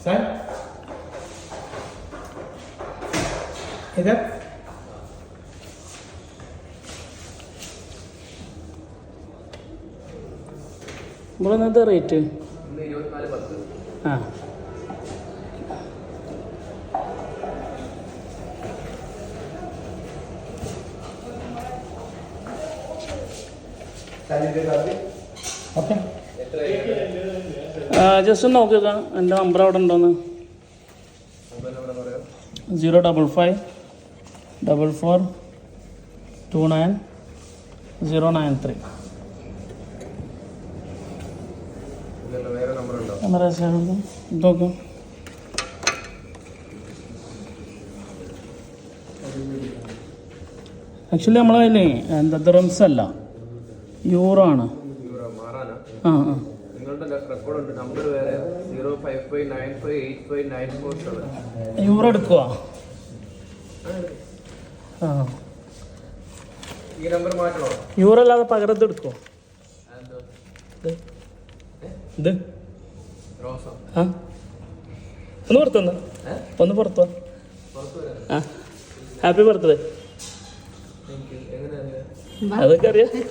Sir इधर ഇവിടെ എന്താ റേറ്റ് ഇന്ന് ഇരുപത്തിനാല് പത്ത് ആ ജസ്റ്റ് ഒന്ന് നോക്കുക എന്റെ നമ്പർ അവിടെ ഉണ്ടോന്ന്. Zero double five double four two nine zero nine three നോക്കാം. ആക്ച്വലി നമ്മളെ കയ്യിലേ എന്താ റംസ് അല്ല. യൂറോ ആണ് ആ ആ. യൂറോ എടുക്കുക ആ ഈ നമ്പർ മാറ്റണോ? യൂറോ അല്ലാതെ പകരത്ത് എടുക്കുമോ ഇത്. ആ. ഒന്ന് പുറത്തുനിന്ന് വന്ന. ഒന്ന് പുറത്തു ആ. ഹാപ്പി ബർത്ത്ഡേ അതൊക്കെ അറിയാം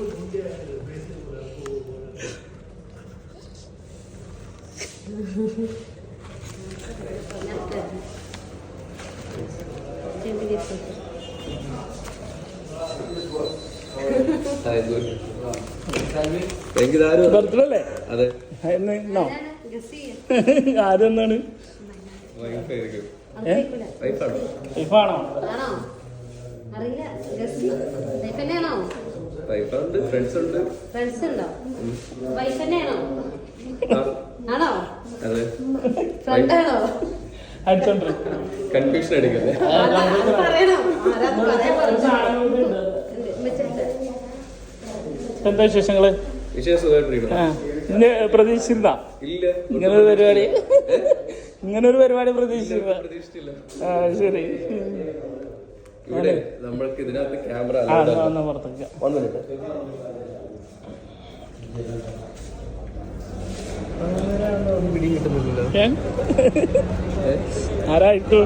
താങ്ക് യു ആരും ബർത്ത്ഡേ അല്ലേ അതെ എന്നോ ആരെന്നാണ്? വൈഫാണോ? ആണോ? അറിയില്ല. വൈഫുണ്ട് ഫ്രണ്ട്സ് ഉണ്ട്. ഫ്രണ്ട്സ് ഉണ്ടോ. വൈഫ് തന്നെയാണോ? ആണോ? അതെ. ഫ്രണ്ട് ആണോ? അടിച്ചോണ്ട് കൺഫ്യൂഷൻ അടിക്കല്ലേ? എന്താ വിശേഷങ്ങൾ? പ്രതീക്ഷിച്ചിരുന്ന? ഇങ്ങനൊരു ഇങ്ങനെ പരിപാടി ഇങ്ങനൊരു പരിപാടി പ്രതീക്ഷിച്ചിരുന്ന? ആ ശരി. ഇവിടെ നമ്മൾക്ക് ഇതിനകത്ത് ക്യാമറ വൺ മിനിറ്റ് പിടിയും കിട്ടുന്നില്ലല്ലോ ഏ? ആരായിട്ടു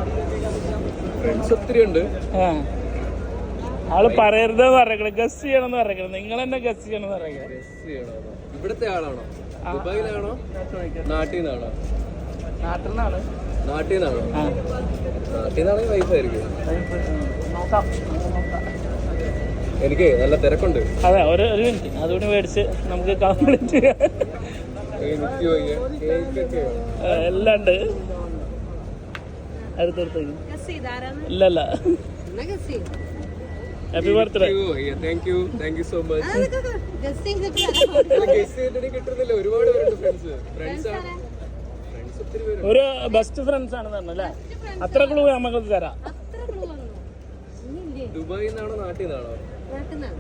ഫ്രണ്ട്സ് ഒത്തിരി ഉണ്ട്. ആൾ പറയരുത് പറയണം ഗസ് ചെയ്യണമെന്ന് പറയണം നിങ്ങൾ തന്നെ ഗസ് ചെയ്യണമെന്ന് പറയണം ചെയ്യണോ? ഇവിടുത്തെ ആളാണോ? ദുബായിലാണോ? നാട്ടിൽ നിന്നാണോ? നാട്ടിൽ നിന്നാണ്. നാട്ടിൽ നിന്നാണോ നാട്ടിൽ നിന്നാണെങ്കിൽ വൈഫായിരിക്കും. നോക്കാം. എനിക്ക് നല്ല തിരക്കുണ്ട്. അതെ ഒരു ഒരു മിനിറ്റ് അതുകൊണ്ട് മേടിച്ച് നമുക്ക് കംപ്ലീറ്റ് എല്ലാം ഉണ്ട്. അടുത്തടുത്തേക്ക് ഗസ് ചെയ്താരാന്ന് ഇല്ല ഇല്ല. എന്നാ ഗസ് ചെയ്യും. Happy birthday thank you thank you so much കിട്ടുന്നില്ല. ഒരുപാട് പേരുണ്ട് ഫ്രണ്ട്സ് ഫ്രണ്ട്സ് ആണ്. ഒരു ബെസ്റ്റ് ഫ്രണ്ട്സ് ആണെന്ന് പറഞ്ഞല്ലേ അത്ര ക്ലൂ നമുക്ക് തരാം. ദുബായിൽ നിന്നാണോ നാട്ടിൽ നിന്നാണോ? നാട്ടിന്നാണ്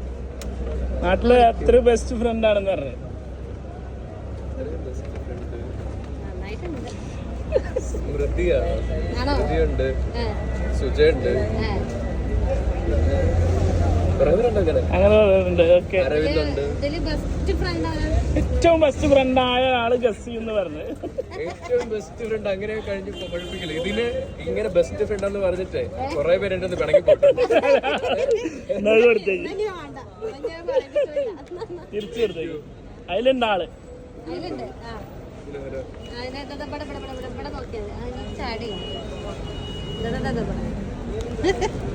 നാട്ടിൽ അത്ര ബെസ്റ്റ് ഫ്രണ്ട് ആണെന്ന് പറഞ്ഞു. സ്മൃതിയാണ് സ്മൃതിയുണ്ട്. സുജയുണ്ട്. അങ്ങനെ അങ്ങനെ പറയുന്നുണ്ട് ഓക്കെ. അരവിന്ദുണ്ട്. ഇതിൽ ബെസ്റ്റ് ഫ്രണ്ട് ആണ് ഏറ്റവും ബെസ്റ്റ് ഫ്രണ്ട് ആയ ആൾ ഗസി എന്ന് പറഞ്ഞു. ഏറ്റവും ബെസ്റ്റ് ഫ്രണ്ട് അങ്ങനെ കഴിഞ്ഞു പഠിപ്പിക്കില്ല ഇതിന് ഇങ്ങനെ ബെസ്റ്റ് ഫ്രണ്ട് എന്ന് പറഞ്ഞിട്ട് കുറെ പേരുണ്ട് പിണങ്ങി പോട്ടെ എന്നാ ഇത് കൊടുത്തേക്ക്. തിരിച്ചു കൊടുത്തേക്ക് അതിലുണ്ട്. ആൾ അതിന് ചാടി.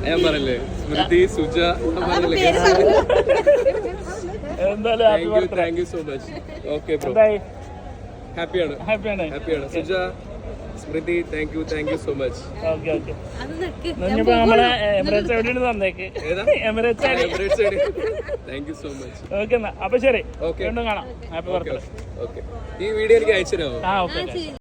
ഞാൻ പറഞ്ഞില്ലേ Smriti Suja thank you birthday. Thank you so much okay bro ഹാപ്പിയാണ് ഹാപ്പിയാണ് ഹാപ്പിയാണ് Suja Smriti thank you thank you so much okay നമ്മളെ എമിറേറ്റ്സ് എവിടെയാണ് തന്നേക്ക്. ഏതാ? എമിറേറ്റ്സ് ആണ് thank you so much okay എന്നാ. അപ്പൊ ശരി. കാണാം. ഹാപ്പി ഓക്കെ ബർത്ത്ഡേ ഓക്കെ ഈ വീഡിയോ എനിക്ക് അയച്ചു തരാമോ? ആ ഓക്കെ